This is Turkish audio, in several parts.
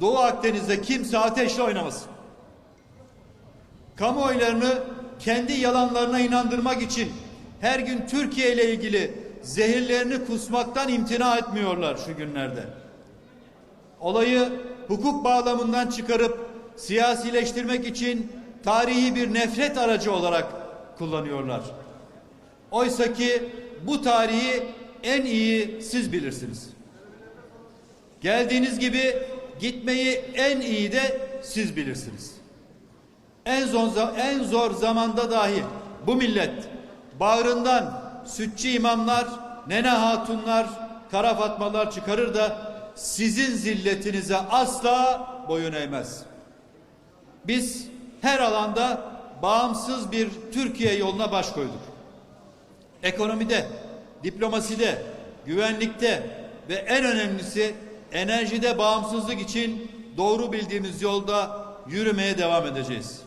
Doğu Akdeniz'de kimse ateşle oynamasın. Kamuoylarını kendi yalanlarına inandırmak için her gün Türkiye ile ilgili zehirlerini kusmaktan imtina etmiyorlar şu günlerde. Olayı hukuk bağlamından çıkarıp siyasileştirmek için tarihi bir nefret aracı olarak kullanıyorlar. Oysa ki bu tarihi en iyi siz bilirsiniz. Geldiğiniz gibi gitmeyi en iyi de siz bilirsiniz. En zor, en zor zamanda dahi bu millet bağrından sütçü imamlar, nene hatunlar, kara fatmalar çıkarır da sizin zilletinize asla boyun eğmez. Biz her alanda bağımsız bir Türkiye yoluna baş koyduk. Ekonomide, diplomaside, güvenlikte ve en önemlisi enerjide bağımsızlık için doğru bildiğimiz yolda yürümeye devam edeceğiz.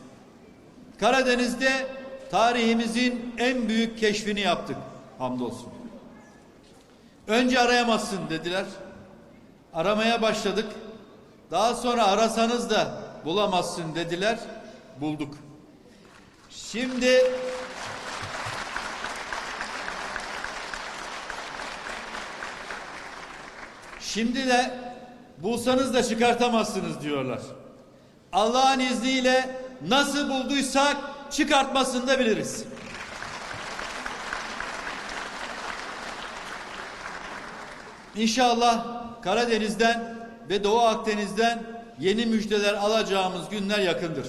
Karadeniz'de tarihimizin en büyük keşfini yaptık hamdolsun. Önce arayamazsın dediler. Aramaya başladık. Daha sonra arasanız da bulamazsın dediler. Bulduk. Şimdi Şimdi de bulsanız da çıkartamazsınız diyorlar. Allah'ın izniyle nasıl bulduysak çıkartmasını da biliriz. İnşallah Karadeniz'den ve Doğu Akdeniz'den yeni müjdeler alacağımız günler yakındır.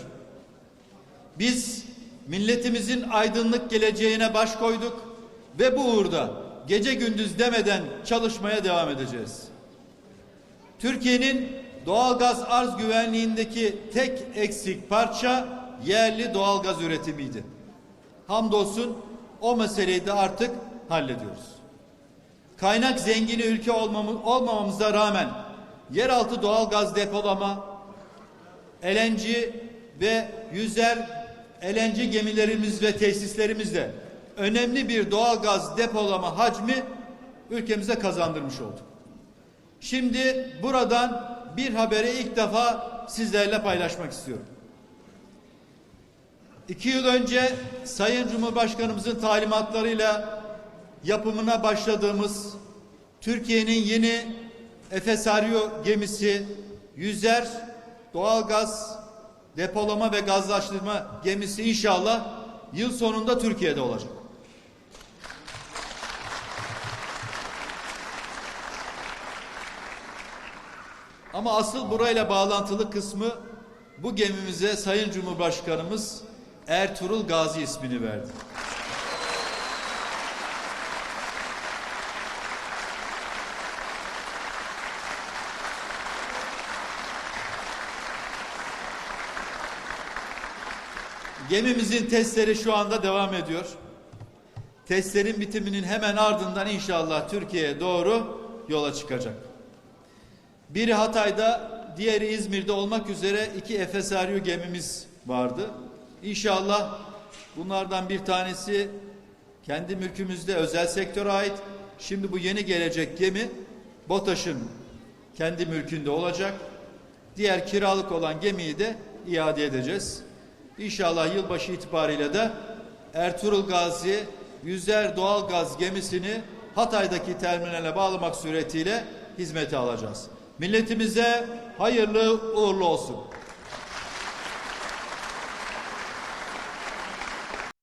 Biz milletimizin aydınlık geleceğine baş koyduk ve bu uğurda gece gündüz demeden çalışmaya devam edeceğiz. Türkiye'nin doğalgaz arz güvenliğindeki tek eksik parça yerli doğalgaz üretimiydi. Hamdolsun o meseleyi de artık hallediyoruz. Kaynak zengini ülke olmamı, olmamamıza rağmen yeraltı doğalgaz depolama, LNG ve yüzer LNG gemilerimiz ve tesislerimizle önemli bir doğalgaz depolama hacmi ülkemize kazandırmış olduk. Şimdi buradan bir haberi ilk defa sizlerle paylaşmak istiyorum. İki yıl önce Sayın Cumhurbaşkanımızın talimatlarıyla yapımına başladığımız Türkiye'nin yeni Efesario gemisi yüzer doğalgaz depolama ve gazlaştırma gemisi inşallah yıl sonunda Türkiye'de olacak. Ama asıl burayla bağlantılı kısmı bu gemimize Sayın Cumhurbaşkanımız Ertuğrul Gazi ismini verdi. Gemimizin testleri şu anda devam ediyor. Testlerin bitiminin hemen ardından inşallah Türkiye'ye doğru yola çıkacak. Biri Hatay'da, diğeri İzmir'de olmak üzere iki Efesaryo gemimiz vardı. İnşallah bunlardan bir tanesi kendi mülkümüzde özel sektöre ait. Şimdi bu yeni gelecek gemi BOTAŞ'ın kendi mülkünde olacak. Diğer kiralık olan gemiyi de iade edeceğiz. İnşallah yılbaşı itibariyle de Ertuğrul Gazi yüzer doğal gaz gemisini Hatay'daki terminale bağlamak suretiyle hizmete alacağız. Milletimize hayırlı uğurlu olsun.